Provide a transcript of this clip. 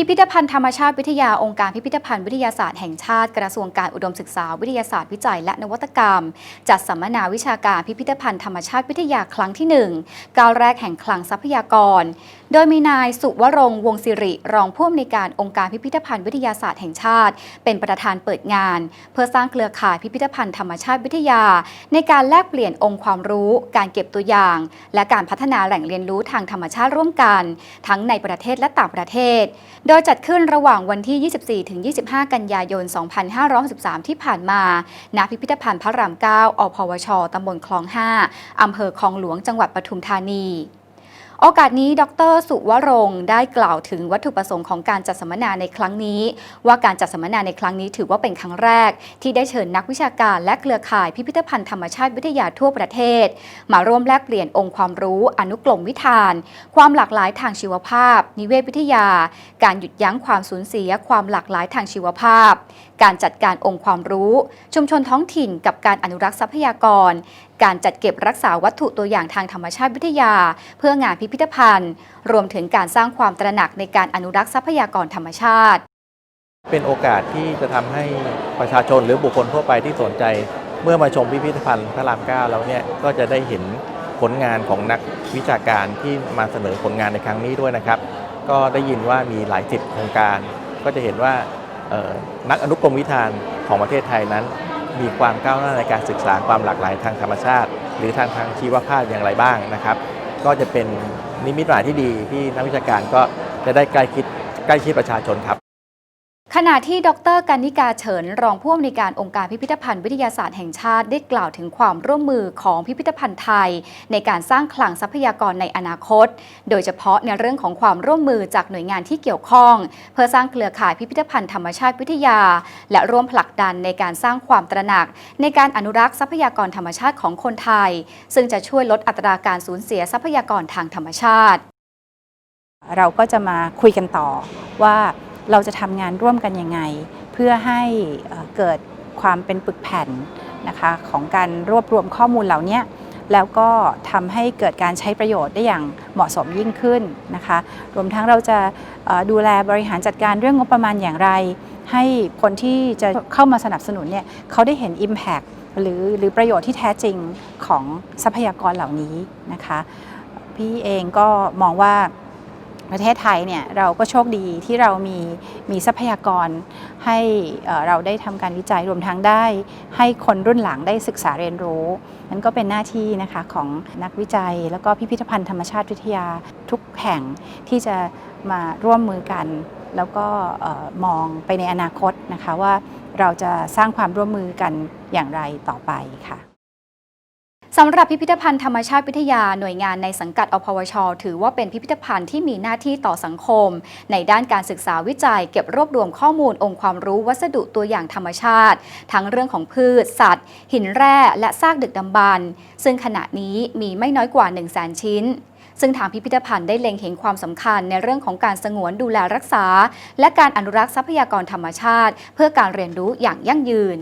พิพิธภัณฑ์ธรรมชาติวิทยาองค์การพิพิธภัณฑ์วิทยาศาสตร์แห่งชาติกระทรวงการอุดมศึกษาวิทยาศาสตร์วิจัยและนวัตกรรม จัดสัมมนาวิชาการพิพิธภัณฑ์ธรรมชาติวิทยาครั้งที่ 1 ก้าวแรกแห่งคลังทรัพยากรโดยมีนายสุวรงค์วงศิริ รองผู้อำนวยการองค์การพิพิธภัณฑ์วิทยาศาสตร์แห่งชาติ เป็นประธานเปิดงาน เพื่อสร้างเครือข่ายพิพิธภัณฑ์ธรรมชาติวิทยา ในการแลกเปลี่ยนองค์ความรู้ การเก็บตัวอย่าง และการพัฒนาแหล่งเรียนรู้ทางธรรมชาติร่วมกัน ทั้งในประเทศและต่างประเทศ โดยจัดขึ้นระหว่างวันที่ 24-25 กันยายน 2563 ที่ผ่านมา ณ พิพิธภัณฑ์พระราม 9 อพวช ตำบลคลอง 5 อำเภอคลองหลวง จังหวัดปทุมธานี โอกาสนี้ดร สุวรงค์ได้กล่าวถึงวัตถุประสงค์ของการจัดสัมมนาในครั้งนี้ ว่าการจัดสัมมนาในครั้งนี้ถือว่าเป็นครั้งแรก ที่ได้เชิญนักวิชาการและเครือข่ายพิพิธภัณฑ์ธรรมชาติวิทยาทั่วประเทศ มาร่วมแลกเปลี่ยนองค์ความรู้ อนุกรมวิธาน ความหลากหลายทางชีวภาพ นิเวศวิทยา การหยุดยั้งความสูญเสีย ความหลากหลายทางชีวภาพ การจัดการองค์ความรู้ ชุมชนท้องถิ่นกับการอนุรักษ์ทรัพยากร การจัดเก็บรักษาวัตถุตัวอย่างทางธรรมชาติวิทยา เพื่องานพิพิธภัณฑ์ รวมถึงการสร้างความตระหนักในการอนุรักษ์ทรัพยากรธรรมชาติ เป็นโอกาสที่จะทำให้ประชาชนหรือบุคคลทั่วไปที่สนใจ เมื่อมาชมพิพิธภัณฑ์พระรามเก้าแล้วเนี่ยก็จะได้เห็นผลงานของนักวิชาการที่มาเสนอผลงานในครั้งนี้ด้วยนะครับ ก็ได้ยินว่ามีหลายสิบโครงการ ก็จะเห็นว่านักอนุกรมวิธานของประเทศไทยนั้น มีความก้าวหน้าในการศึกษาความหลากหลายทางธรรมชาติ หรือทางทางชีวภาพอย่างไรบ้างนะครับ ก็จะเป็นนิมิตหมายที่ดีที่นักวิชาการก็จะได้ใกล้คิดใกล้ชิดประชาชนครับ ขณะที่ดรกันนิกาเฉิน รองผู้อำนวยการองค์การพิพิธภัณฑ์วิทยาศาสตร์แห่งชาติได้กล่าวถึงความร่วมมือของพิพิธภัณฑ์ไทย ในการสร้างคลังทรัพยากรในอนาคต โดยเฉพาะในเรื่องของความร่วมมือจากหน่วยงานที่เกี่ยวข้อง เพื่อสร้างเครือข่ายพิพิธภัณฑ์ธรรมชาติวิทยา และร่วมผลักดันในการสร้างความตระหนัก ในการอนุรักษ์ทรัพยากรธรรมชาติของคนไทย ซึ่งจะช่วยลดอัตราการสูญเสียทรัพยากรทางธรรมชาติ เราก็จะมาคุยกันต่อว่า เราจะทำงานร่วมกันยังไง เพื่อให้เกิดความเป็นปึกแผ่นนะคะของการรวบรวมข้อมูลเหล่านี้แล้วก็ทำให้เกิดการใช้ประโยชน์ได้อย่างเหมาะสมยิ่งขึ้นนะคะ รวมทั้งเราจะดูแลบริหารจัดการเรื่องงบประมาณอย่างไร ให้คนที่จะเข้ามาสนับสนุนเนี่ยเขาได้เห็น Impact หรือหรือประโยชน์ที่แท้จริงของทรัพยากรเหล่านี้นะคะ พี่เองก็มองว่า ประเทศไทยเนี่ยเราก็โชคดีที่เรามีมีทรัพยากรให้เราได้ทำการวิจัยรวมทั้งได้ ให้คนรุ่นหลังได้ศึกษาเรียนรู้นั่นก็เป็นหน้าที่นะคะของนักวิจัย แล้วก็พิพิธภัณฑ์ธรรมชาติวิทยาทุกแห่งที่จะมาร่วมมือกัน แล้วก็มองไปในอนาคตนะคะว่าเราจะสร้างความร่วมมือกันอย่างไรต่อไปค่ะ สำหรับพิพิธภัณฑ์ธรรมชาติวิทยาหน่วยงานในสังกัดอพวช ถือว่าเป็นพิพิธภัณฑ์ที่มีหน้าที่ต่อสังคม ในด้านการศึกษาวิจัย เก็บรวบรวมข้อมูลองค์ความรู้วัสดุตัวอย่างธรรมชาติ ทั้งเรื่องของพืช สัตว์ หินแร่และซากดึกดำบรรพ์ซึ่งขณะนี้มีไม่น้อยกว่า 1 0 0 0 0แสนชิ้นซึ่งทางพิพิธภัณฑ์ได้เล็งเห็นความสำคัญในเรื่องของการสงวนดูแลรักษา และการอนุรักษ์ทรัพยากรธรรมชาติ เพื่อการเรียนรู้อย่างยั่งยืน